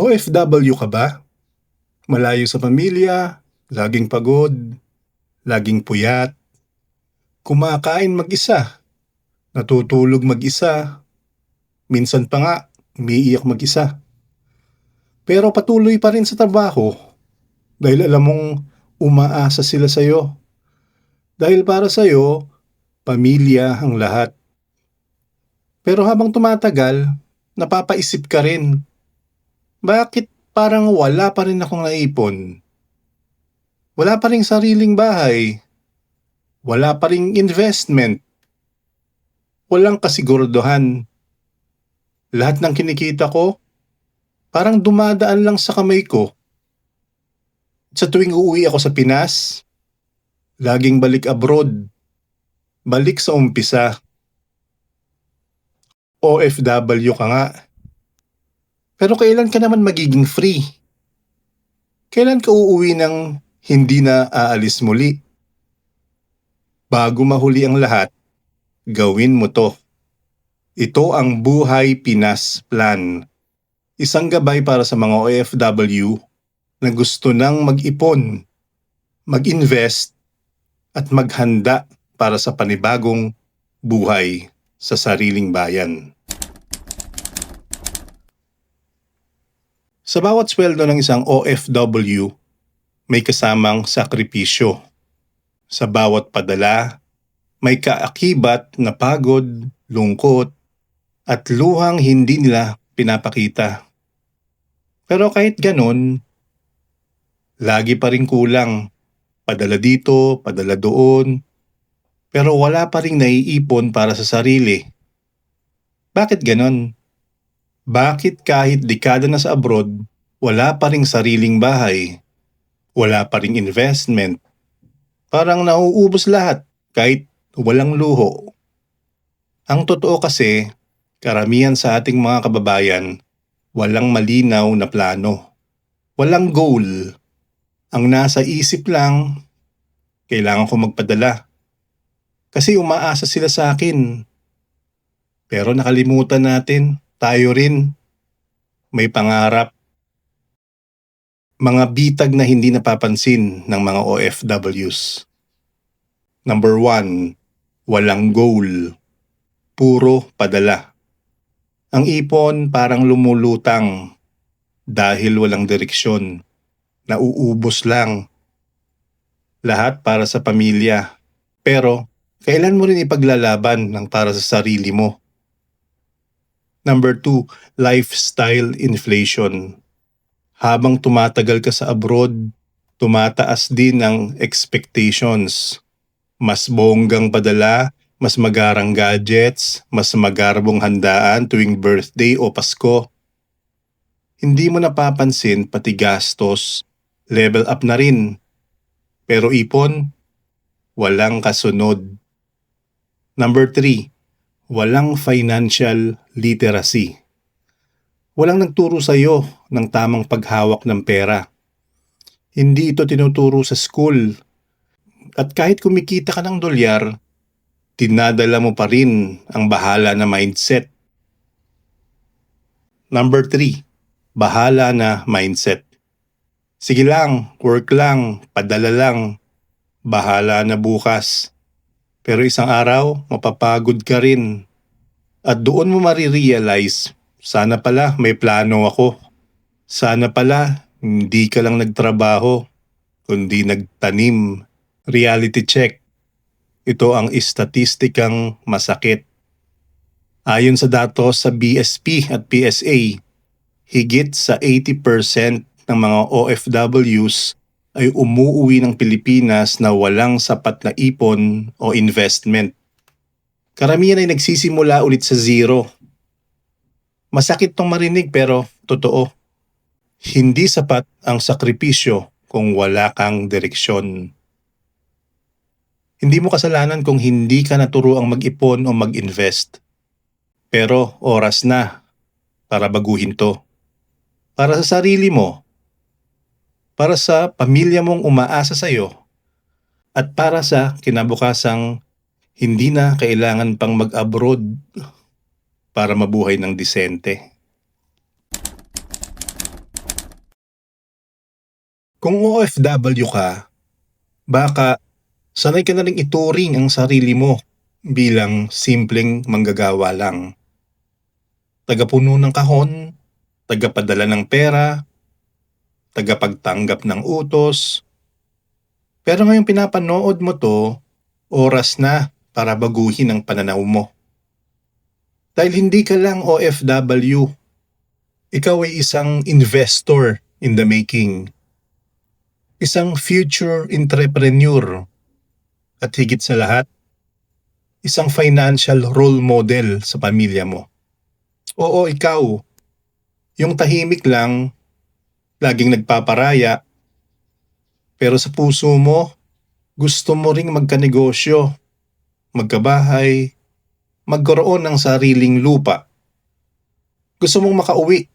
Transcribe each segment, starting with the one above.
OFW ka ba? Malayo sa pamilya, laging pagod, laging puyat, kumakain mag-isa, natutulog mag-isa, minsan pa nga umiiyak mag-isa. Pero patuloy pa rin sa trabaho dahil alam mong umaasa sila sa'yo. Dahil para sa'yo, pamilya ang lahat. Pero habang tumatagal, napapaisip ka rin, bakit parang wala pa rin akong naipon? Wala pa rin sariling bahay. Wala pa rin investment. Walang kasiguraduhan. Lahat ng kinikita ko, parang dumadaan lang sa kamay ko. Sa tuwing uuwi ako sa Pinas, laging balik abroad. Balik sa umpisa. OFW ka nga. Pero kailan ka naman magiging free? Kailan ka uuwi ng hindi na aalis muli? Bago mahuli ang lahat, gawin mo to. Ito ang Buhay Pinas Plan. Isang gabay para sa mga OFW na gusto nang mag-ipon, mag-invest, at maghanda para sa panibagong buhay sa sariling bayan. Sa bawat sweldo ng isang OFW, may kasamang sakripisyo. Sa bawat padala, may kaakibat na pagod, lungkot, at luhang hindi nila pinapakita. Pero kahit ganon, lagi pa rin kulang. Padala dito, padala doon, pero wala pa rin naiipon para sa sarili. Bakit ganon? Bakit kahit dekada na sa abroad, wala pa ring sariling bahay? Wala pa ring investment? Parang nauubos lahat kahit walang luho. Ang totoo kasi, karamihan sa ating mga kababayan, walang malinaw na plano. Walang goal. Ang nasa isip lang, kailangan ko magpadala. Kasi umaasa sila sa akin. Pero nakalimutan natin, tayo rin may pangarap. Mga bitag na hindi napapansin ng mga OFWs. Number one, walang goal. Puro padala. Ang ipon parang lumulutang dahil walang direksyon. Nauubos lang. Lahat para sa pamilya. Pero kailan mo rin ipaglalaban ng para sa sarili mo? Number two, lifestyle inflation. Habang tumatagal ka sa abroad, tumataas din ang expectations. Mas bonggang padala, mas magarang gadgets, mas magarbong handaan tuwing birthday o Pasko. Hindi mo napapansin pati gastos, level up na rin. Pero ipon, walang kasunod. Number three, walang financial literacy. Walang nagturo sa iyo ng tamang paghawak ng pera. Hindi ito tinuturo sa school. At kahit kumikita ka ng dolyar, tinadala mo pa rin ang bahala na mindset. Number 3, bahala na mindset. Sige lang, work lang, padala lang, bahala na bukas. Pero isang araw, mapapagod ka rin. At doon mo marirealize, sana pala may plano ako. Sana pala hindi ka lang nagtrabaho, kundi nagtanim. Reality check. Ito ang istatistikang masakit. Ayon sa datos sa BSP at PSA, higit sa 80% ng mga OFWs ay umuuwi ng Pilipinas na walang sapat na ipon o investment. Karamihan ay nagsisimula ulit sa zero. Masakit tong marinig pero totoo. Hindi sapat ang sakripisyo kung wala kang direksyon. Hindi mo kasalanan kung hindi ka naturuang mag-ipon o mag-invest. Pero oras na para baguhin to. Para sa sarili mo, para sa pamilya mong umaasa sa iyo at para sa kinabukasang hindi na kailangan pang mag-abroad para mabuhay ng disente. Kung OFW ka, baka sanay ka na rin ituring ang sarili mo bilang simpleng manggagawa lang. Tagapuno ng kahon, tagapadala ng pera, tagapagtanggap ng utos. Pero ngayong pinapanood mo to, oras na para baguhin ang pananaw mo. Dahil hindi ka lang OFW, ikaw ay isang investor in the making isang future entrepreneur at higit sa lahat, isang financial role model sa pamilya mo. Oo, ikaw, yung tahimik lang, laging nagpaparaya, pero sa puso mo, gusto mo ring magkanegosyo, magkabahay, magkaroon ng sariling lupa. Gusto mong makauwi.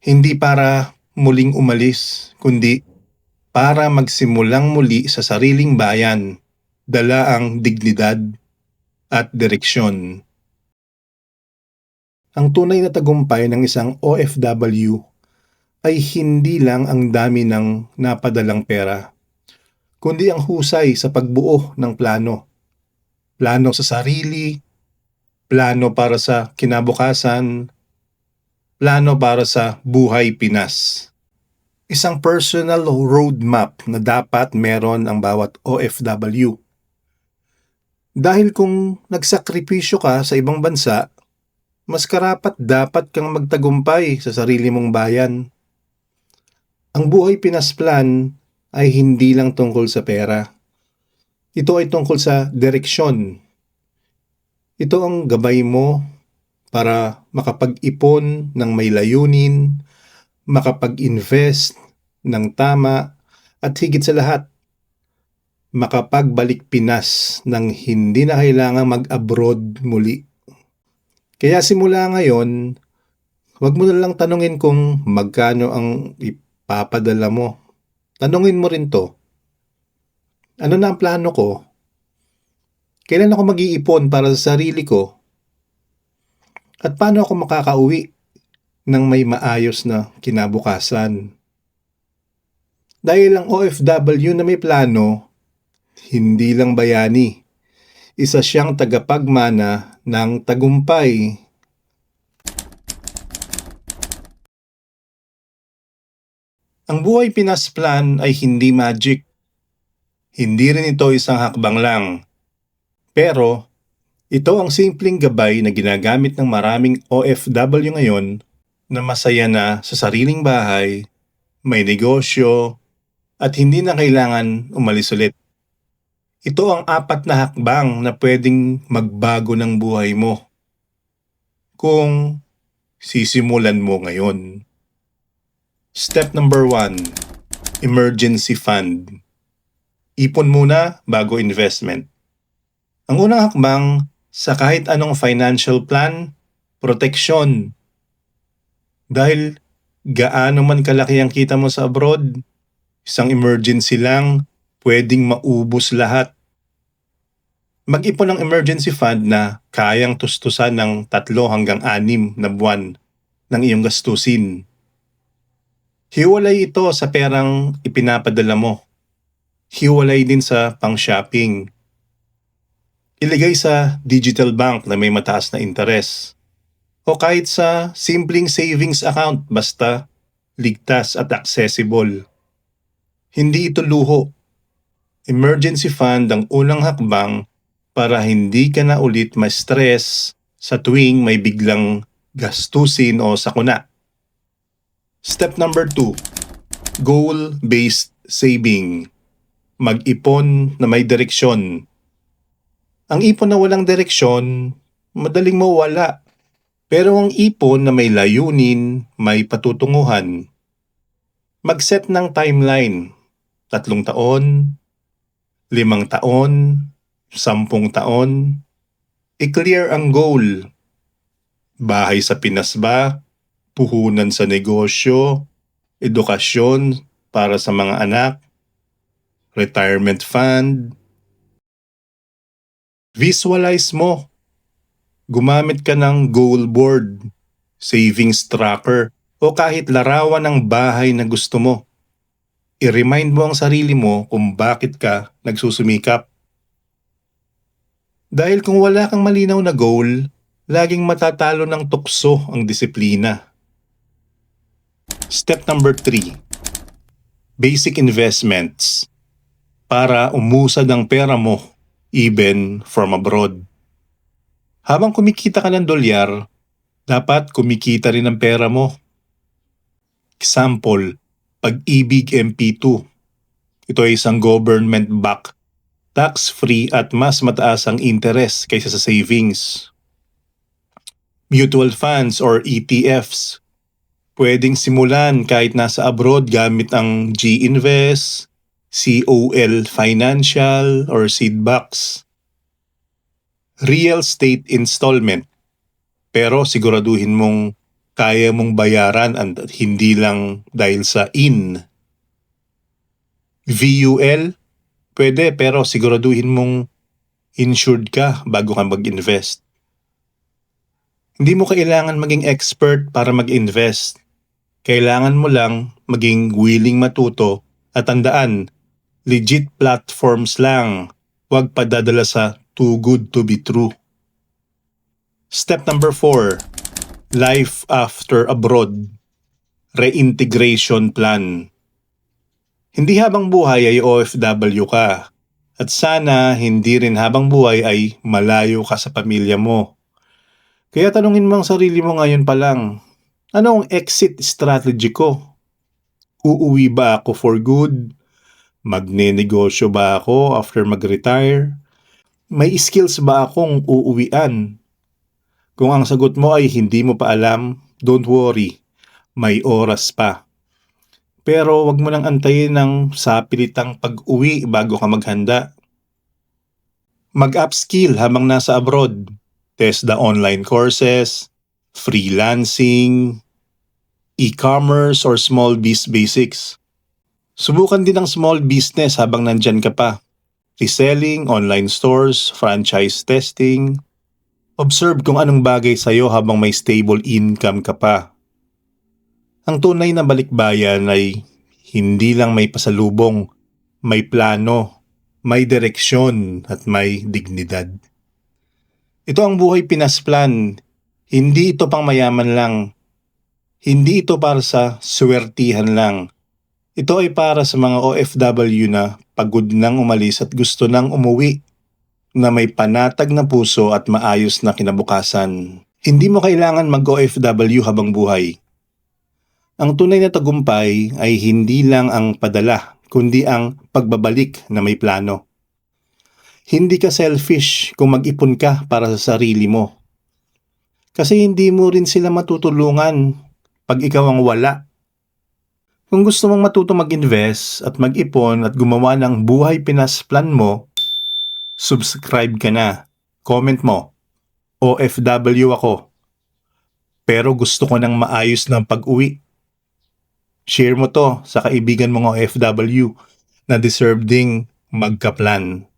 Hindi para muling umalis, kundi para magsimulang muli sa sariling bayan, dala ang dignidad at direksyon. Ang tunay na tagumpay ng isang OFW ay hindi lang ang dami ng napadalang pera, kundi ang husay sa pagbuo ng plano. Plano sa sarili, plano para sa kinabukasan, plano para sa buhay Pinas isang personal roadmap na dapat meron ang bawat OFW. Dahil kung nagsakripisyo ka sa ibang bansa, mas karapat dapat kang magtagumpay sa sarili mong bayan. Ang buhay Pinas Plan ay hindi lang tungkol sa pera. Ito ay tungkol sa direksyon. Ito ang gabay mo para makapag-ipon ng may layunin, makapag-invest ng tama at higit sa lahat, makapagbalik Pinas nang hindi na kailangang mag-abroad muli. Kaya simula ngayon, huwag mo na lang tanungin kung magkano ang ipapadala mo. Tanungin mo rin to. Ano na ang plano ko? Kailan ako mag-iipon para sa sarili ko? At paano ako makakauwi ng may maayos na kinabukasan. Dahil ang OFW na may plano, hindi lang bayani. Isa siyang tagapagmana ng tagumpay. Ang buhay Pinas Plan ay hindi magic. Hindi rin ito isang hakbang lang. Pero, ito ang simpleng gabay na ginagamit ng maraming OFW ngayon na masaya na sa sariling bahay, may negosyo, at hindi na kailangan umalis ulit. Ito ang apat na hakbang na pwedeng magbago ng buhay mo. Kung sisimulan mo ngayon. Step number one, emergency fund. Ipon muna bago investment. Ang unang hakbang sa kahit anong financial plan, proteksyon dahil gaano man kalaki ang kita mo sa abroad, isang emergency lang, pwedeng maubos lahat. Mag-ipon ng emergency fund na kayang tustusan ng tatlo hanggang anim na buwan ng iyong gastusin. Hiwalay ito sa perang ipinapadala mo. Hiwalay din sa pang-shopping. Iligay sa digital bank na may mataas na interes o kahit sa simpleng savings account basta ligtas at accessible. Hindi ito luho. Emergency fund ang unang hakbang para hindi ka na ulit ma-stress sa tuwing may biglang gastusin o sakuna. Step number 2. Goal-based saving. Mag-ipon na may direksyon. Ang ipon na walang direksyon, madaling mawala pero ang ipon na may layunin, may patutunguhan. Mag-set ng timeline. Tatlong taon, limang taon, sampung taon. I-clear ang goal. Bahay sa Pinas ba? Puhunan sa negosyo? Edukasyon para sa mga anak? Retirement fund? Visualize mo gumamit ka ng goal board, savings tracker, o kahit larawan ng bahay na gusto mo. i-remind mo ang sarili mo kung bakit ka nagsusumikap. Dahil kung wala kang malinaw na goal, laging matatalo ng tukso ang disiplina. Step number 3. Basic investments para umusad ang pera mo even from abroad. Habang kumikita ka ng dolyar, dapat kumikita rin ang pera mo. Example, Pag-ibig MP2. Ito ay isang government-backed, tax-free at mas mataas ang interest kaysa sa savings. Mutual funds or ETFs. Pwedeng simulan kahit nasa abroad gamit ang G-Invest, COL Financial or Seedbox. Real estate installment. Pero siguraduhin mong kaya mong bayaran at hindi lang dahil sa in. VUL, pwede pero siguraduhin mong insured ka bago ka mag-invest. Hindi mo kailangan maging expert para mag-invest. Kailangan mo lang maging willing matuto at tandaan, legit platforms lang. Huwag padadala sa too good to be true. Step number 4 Life After Abroad Reintegration Plan Hindi habang buhay ay OFW ka at sana hindi rin habang buhay ay malayo ka sa pamilya mo. Kaya tanungin mo ang sarili mo ngayon pa lang, ano ang exit strategy ko? Uuwi ba ako for good? Magne-negosyo ba ako after mag-retire? May skills ba akong uuwian? Kung ang sagot mo ay hindi mo pa alam, don't worry, may oras pa. Pero wag mo nang antayin ng sapilitang pag-uwi bago ka maghanda. Mag-upskill habang nasa abroad. Test the online courses, freelancing, e-commerce or small biz basics. Subukan din ang small business habang nandyan ka pa. Reselling, online stores, franchise testing, Observe kung anong bagay sa iyo habang may stable income ka pa. Ang tunay na balikbayan ay hindi lang may pasalubong, may plano, may direksyon at may dignidad. Ito ang buhay Pinas Plan. Hindi ito pang mayaman lang. Hindi ito para sa swertihan lang. Ito ay para sa mga OFW na pagod nang umalis at gusto nang umuwi na may panatag na puso at maayos na kinabukasan. Hindi mo kailangan mag-OFW habang buhay. Ang tunay na tagumpay ay hindi lang ang padala, kundi ang pagbabalik na may plano. Hindi ka selfish kung mag-ipon ka para sa sarili mo. Kasi hindi mo rin sila matutulungan pag ikaw ang wala. Kung gusto mong matuto mag-invest at mag-ipon at gumawa ng buhay Pinas plan mo, subscribe ka na. Comment mo. OFW ako. Pero gusto ko ng maayos ng pag-uwi. Share mo to sa kaibigan mong OFW na deserve ding magka-plan.